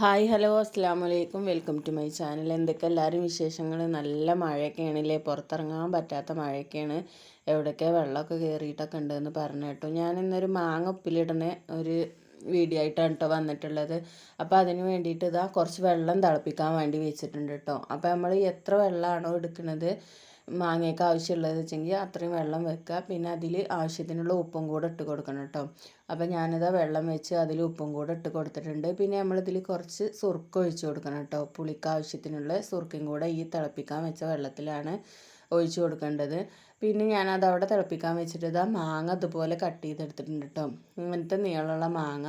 Hi hello അസ്സാം വലൈക്കും welcome to my channel. എന്തൊക്കെ എല്ലാവരും വിശേഷങ്ങൾ നല്ല മഴയൊക്കെയാണ് ഇല്ലേ പുറത്തിറങ്ങാൻ പറ്റാത്ത മഴയൊക്കെയാണ്. എവിടെയൊക്കെ വെള്ളമൊക്കെ കയറിയിട്ടൊക്കെ ഉണ്ടെന്ന് പറഞ്ഞു കേട്ടോ ഞാൻ ഇന്നൊരു മാങ്ങ ഉപ്പിലിടുന്ന ഒരു വീഡിയോ ആയിട്ടാണ് കേട്ടോ വന്നിട്ടുള്ളത്. അപ്പോൾ അതിന് വേണ്ടിയിട്ട് ഇതാ കുറച്ച് വെള്ളം തിളപ്പിക്കാൻ വേണ്ടി വെച്ചിട്ടുണ്ട് കേട്ടോ അപ്പോൾ നമ്മൾ എത്ര വെള്ളമാണോ എടുക്കുന്നത് മാങ്ങയ്ക്ക് ആവശ്യമുള്ളത് വെച്ചെങ്കിൽ അത്രയും വെള്ളം വെക്കുക. പിന്നെ അതിൽ ആവശ്യത്തിനുള്ള ഉപ്പും കൂടെ ഇട്ട് കൊടുക്കണം കേട്ടോ. അപ്പോൾ ഞാനിതാ വെള്ളം വെച്ച് അതിൽ ഉപ്പും കൂടെ ഇട്ട് കൊടുത്തിട്ടുണ്ട്. പിന്നെ നമ്മളിതിൽ കുറച്ച് സുർക്ക ഒഴിച്ച് കൊടുക്കണം കേട്ടോ. പുളിക്ക് ആവശ്യത്തിനുള്ള സുർക്കയും കൂടെ ഈ തിളപ്പിക്കാൻ വെച്ച വെള്ളത്തിലാണ് ഒഴിച്ച് കൊടുക്കേണ്ടത്. പിന്നെ ഞാനത് അവിടെ തിളപ്പിക്കാൻ വെച്ചിട്ട് ഇതാ മാങ്ങ അതുപോലെ കട്ട് ചെയ്തെടുത്തിട്ടുണ്ട് കേട്ടോ. ഇങ്ങനത്തെ നീളമുള്ള മാങ്ങ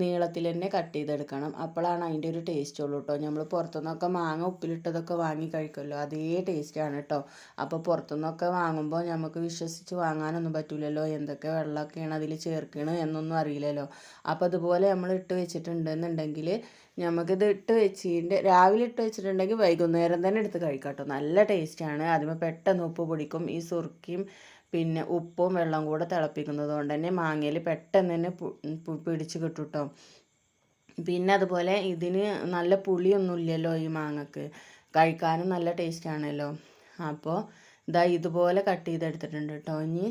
നീളത്തിൽ തന്നെ കട്ട് ചെയ്തെടുക്കണം. അപ്പോഴാണ് അതിന്റെ ഒരു ടേസ്റ്റ് ഉള്ളൂ കേട്ടോ നമ്മൾ പുറത്തുനിന്നൊക്കെ മാങ്ങ ഉപ്പിലിട്ടതൊക്കെ വാങ്ങി കഴിക്കുമല്ലോ അതേ ടേസ്റ്റാണ് കേട്ടോ അപ്പോൾ പുറത്തുനിന്നൊക്കെ വാങ്ങുമ്പോൾ നമുക്ക് വിശ്വസിച്ച് വാങ്ങാനൊന്നും പറ്റില്ലല്ലോ എന്തൊക്കെ വെള്ളമൊക്കെയാണ് അതിൽ ചേർക്കണത് എന്നൊന്നും അറിയില്ലല്ലോ? അപ്പോൾ അതുപോലെ നമ്മൾ ഇട്ട് വെച്ചിട്ടുണ്ടെന്നുണ്ടെങ്കിൽ നമുക്കിത് ഇട്ട് വെച്ചിട്ട് രാവിലെ ഇട്ട് വെച്ചിട്ടുണ്ടെങ്കിൽ വൈകുന്നേരം തന്നെ എടുത്ത് കഴിക്കാം കേട്ടോ നല്ല ടേസ്റ്റാണ് അതിന് പെട്ടെന്ന് ഉപ്പ് പൊടിക്കും ഈ സുർക്കിയും പിന്നെ ഉപ്പും വെള്ളം കൂടെ തിളപ്പിക്കുന്നത് കൊണ്ട് തന്നെ മാങ്ങയിൽ പെട്ടെന്ന് തന്നെ പിടിച്ച് കിട്ടും പിന്നെ അതുപോലെ ഇതിന് നല്ല പുളിയൊന്നുമില്ലല്ലോ ഈ മാങ്ങക്ക്. കഴിക്കാനും നല്ല ടേസ്റ്റ് ആണല്ലോ. അപ്പോൾ ഇതാ ഇതുപോലെ കട്ട് ചെയ്തെടുത്തിട്ടുണ്ട് കേട്ടോ ഇനി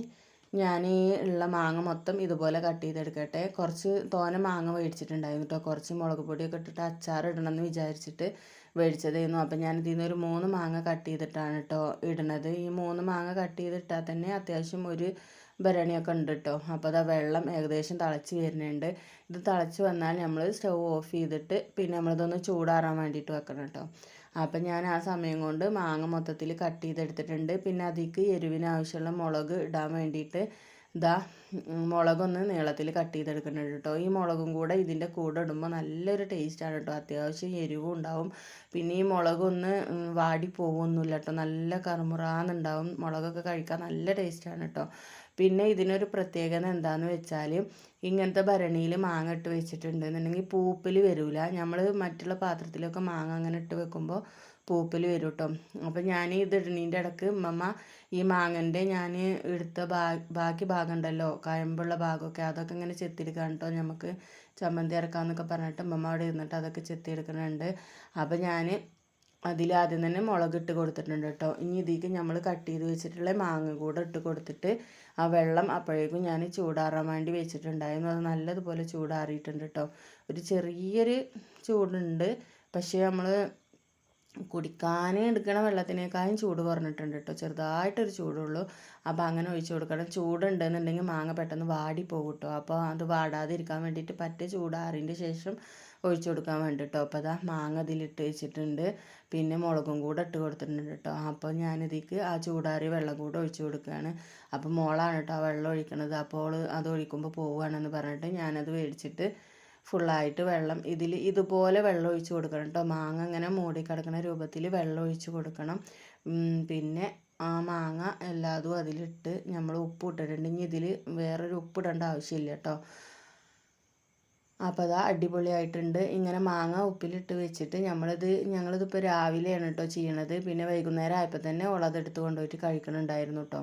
ഞാൻ ഈ ഉള്ള മാങ്ങ മൊത്തം ഇതുപോലെ കട്ട് ചെയ്തെടുക്കട്ടെ. കുറച്ച് തോനെ മാങ്ങ മേടിച്ചിട്ടുണ്ടായിരുന്നു കേട്ടോ കുറച്ച് മുളക് പൊടിയൊക്കെ ഇട്ടിട്ട് അച്ചാർ ഇടണമെന്ന് വിചാരിച്ചിട്ട് മേടിച്ചതായിരുന്നു. അപ്പം ഞാൻ ഇതിൽ നിന്ന് ഒരു മൂന്ന് മാങ്ങ കട്ട് ചെയ്തിട്ടാണ് കേട്ടോ ഇടുന്നത് ഈ മൂന്ന് മാങ്ങ കട്ട് ചെയ്തിട്ടാൽ തന്നെ അത്യാവശ്യം ഒരു ഭരണിയൊക്കെ ഉണ്ട് കേട്ടോ അപ്പോൾ അതാ വെള്ളം ഏകദേശം തിളച്ച് വരുന്നുണ്ട്. ഇത് തിളച്ച് വന്നാൽ നമ്മൾ സ്റ്റൗ ഓഫ് ചെയ്തിട്ട് പിന്നെ നമ്മളിതൊന്ന് ചൂടാറാൻ വേണ്ടിയിട്ട് വെക്കണം കേട്ടോ അപ്പം ഞാൻ ആ സമയം കൊണ്ട് മാങ്ങ മൊത്തത്തിൽ കട്ട് ചെയ്തെടുത്തിട്ടുണ്ട്. പിന്നെ അതിക്ക് എരിവിന് ആവശ്യമുള്ള മുളക് ഇടാൻ വേണ്ടിയിട്ട് ഇതാ മുളകൊന്ന് നീളത്തിൽ കട്ട് ചെയ്തെടുക്കുന്നുണ്ട് കേട്ടോ. ഈ മുളകും കൂടെ ഇതിന്റെ കൂടെ ഇടുമ്പോൾ നല്ലൊരു ടേസ്റ്റാണ് കേട്ടോ. അത്യാവശ്യം എരിവും ഉണ്ടാവും. പിന്നെ ഈ മുളകൊന്ന് വാടി പോകുമൊന്നുമില്ല കേട്ടോ. നല്ല കറുമുറാന്നുണ്ടാവും. മുളകൊക്കെ കഴിക്കാൻ നല്ല ടേസ്റ്റാണ് കേട്ടോ. പിന്നെ ഇതിനൊരു പ്രത്യേകത എന്താണെന്ന് വെച്ചാൽ ഇങ്ങനത്തെ ഭരണിയിൽ മാങ്ങ ഇട്ട് വെച്ചിട്ടുണ്ടെന്നുണ്ടെങ്കിൽ പൂപ്പിൽ വരില്ല നമ്മൾ മറ്റുള്ള പാത്രത്തിലൊക്കെ മാങ്ങ അങ്ങനെ ഇട്ട് വെക്കുമ്പോൾ പൂപ്പിൽ വരും കേട്ടോ അപ്പോൾ ഞാൻ ഇത് ഇടണീന്റെ ഇടയ്ക്ക് ഉമ്മമ്മ ഈ മാങ്ങന്റെ ഞാൻ എടുത്ത ബാക്കി ഭാഗം ഉണ്ടല്ലോ കയമ്പുള്ള ഭാഗമൊക്കെ അതൊക്കെ ഇങ്ങനെ ചെത്തിയെടുക്കാൻ കേട്ടോ നമുക്ക് ചമ്മന്തി ഇറക്കാമെന്നൊക്കെ പറഞ്ഞിട്ട് ഉമ്മമ്മ അവിടെ ഇരുന്നിട്ട് അതൊക്കെ ചെത്തിയെടുക്കുന്നുണ്ട് അപ്പോൾ ഞാൻ അതിൽ ആദ്യം തന്നെ മുളക് ഇട്ട് കൊടുത്തിട്ടുണ്ട് കേട്ടോ. ഇനി ഇതിലേക്ക് നമ്മൾ കട്ട് ചെയ്ത് വെച്ചിട്ടുള്ള മാങ്ങ കൂടെ ഇട്ട് കൊടുത്തിട്ട് ആ വെള്ളം അപ്പോഴേക്കും ഞാൻ ചൂടാറാൻ വേണ്ടി വെച്ചിട്ടുണ്ടായിരുന്നു. അത് നല്ലതുപോലെ ചൂടാറിയിട്ടുണ്ട് കേട്ടോ. ഒരു ചെറിയൊരു ചൂടുണ്ട്. പക്ഷേ നമ്മൾ കുടിക്കാൻ എടുക്കണ വെള്ളത്തിനേക്കാളും ചൂട് കുറഞ്ഞിട്ടുണ്ട് കേട്ടോ. ചെറുതായിട്ടൊരു ചൂടുള്ളൂ. അപ്പോൾ അങ്ങനെ ഒഴിച്ചു കൊടുക്കണം. ചൂടുണ്ടെന്നുണ്ടെങ്കിൽ മാങ്ങ പെട്ടെന്ന് വാടി പോകും കേട്ടോ. അപ്പോൾ അത് വാടാതിരിക്കാൻ വേണ്ടിയിട്ട് പറ്റ ചൂടാറിന്റെ ശേഷം ഒഴിച്ചു കൊടുക്കാൻ വേണ്ടി കേട്ടോ അപ്പോൾ അതാ മാങ്ങ ഇതിലിട്ട് വെച്ചിട്ടുണ്ട്. പിന്നെ മുളകും കൂടെ ഇട്ട് കൊടുത്തിട്ടുണ്ട് കേട്ടോ. അപ്പോൾ ഞാനിതിക്ക് ആ ചൂടാറിയ വെള്ളം കൂടെ ഒഴിച്ചു കൊടുക്കുകയാണ്. അപ്പോൾ മോളാണ് കേട്ടോ ആ വെള്ളം ഒഴിക്കണത്. അപ്പോൾ അത് ഒഴിക്കുമ്പോൾ പോവുകയാണെന്ന് പറഞ്ഞിട്ട് ഞാനത് മേടിച്ചിട്ട് ഫുള്ളായിട്ട് വെള്ളം ഇതിൽ ഇതുപോലെ വെള്ളം ഒഴിച്ചു കൊടുക്കണം കേട്ടോ. മാങ്ങ ഇങ്ങനെ മൂടി കിടക്കുന്ന രൂപത്തിൽ വെള്ളം ഒഴിച്ചു കൊടുക്കണം. പിന്നെ ആ മാങ്ങ എല്ലാതും അതിലിട്ട് നമ്മൾ ഉപ്പ് ഇട്ടിട്ടുണ്ടെങ്കിൽ ഇതിൽ വേറൊരു ഉപ്പ് ഇടേണ്ട ആവശ്യമില്ല കേട്ടോ. അപ്പോൾ അത് അടിപൊളിയായിട്ടുണ്ട്. ഇങ്ങനെ മാങ്ങ ഉപ്പിലിട്ട് വെച്ചിട്ട് നമ്മളിത് ഞങ്ങളിതിപ്പോൾ രാവിലെയാണ് കേട്ടോ ചെയ്യണത്. പിന്നെ വൈകുന്നേരം ആയപ്പോൾ തന്നെ ഉള്ളതെടുത്ത് കൊണ്ടുപോയിട്ട് കഴിക്കണുണ്ടായിരുന്നു കേട്ടോ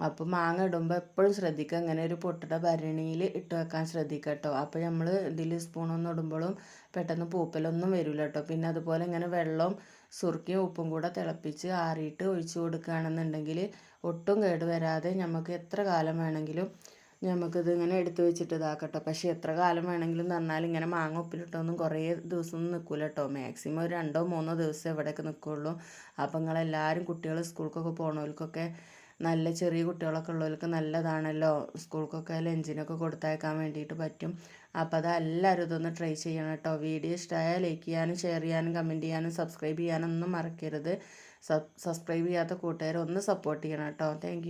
അപ്പോൾ മാങ്ങ ഇടുമ്പോൾ എപ്പോഴും ശ്രദ്ധിക്കുക ഇങ്ങനെ ഒരു പൊട്ടട ഭരണിയിൽ ഇട്ട് വെക്കാൻ ശ്രദ്ധിക്കുക കേട്ടോ അപ്പോൾ നമ്മൾ ഇതിൽ സ്പൂണൊന്നും ഇടുമ്പോഴും പെട്ടെന്ന് പൂപ്പലൊന്നും വരില്ല കേട്ടോ പിന്നെ അതുപോലെ ഇങ്ങനെ വെള്ളവും സുറുക്കിയും ഉപ്പും കൂടെ തിളപ്പിച്ച് ആറിയിട്ട് ഒഴിച്ചു കൊടുക്കുകയാണെന്നുണ്ടെങ്കിൽ ഒട്ടും കേടുവരാതെ നമുക്ക് എത്ര കാലം വേണമെങ്കിലും നമുക്കിത് ഇങ്ങനെ എടുത്തു വെച്ചിട്ട് ഇതാക്കട്ടോ. പക്ഷേ എത്ര കാലം വേണമെങ്കിലും തന്നാൽ ഇങ്ങനെ മാങ്ങ ഉപ്പിലിട്ടൊന്നും കുറേ ദിവസം നിൽക്കില്ല കേട്ടോ. മാക്സിമം ഒരു രണ്ടോ മൂന്നോ ദിവസം എവിടെയൊക്കെ നിൽക്കുള്ളൂ. അപ്പം നിങ്ങളെല്ലാവരും കുട്ടികൾ സ്കൂൾക്കൊക്കെ പോണവർക്കൊക്കെ നല്ല ചെറിയ കുട്ടികളൊക്കെ ഉള്ളവർക്ക് നല്ലതാണല്ലോ. സ്കൂൾക്കൊക്കെ ലഞ്ചിനൊക്കെ കൊടുത്തയക്കാൻ വേണ്ടിയിട്ട് പറ്റും. അപ്പോൾ അത് എല്ലാവരും ഇതൊന്ന് ട്രൈ ചെയ്യണം കേട്ടോ. വീഡിയോ ഇഷ്ടമായാൽ ലൈക്ക് ചെയ്യാനും ഷെയർ ചെയ്യാനും കമന്റ് ചെയ്യാനും സബ്സ്ക്രൈബ് ചെയ്യാനൊന്നും മറക്കരുത്. സബ്സ്ക്രൈബ് ചെയ്യാത്ത കൂട്ടുകാരെ ഒന്ന് സപ്പോർട്ട് ചെയ്യണം കേട്ടോ. താങ്ക്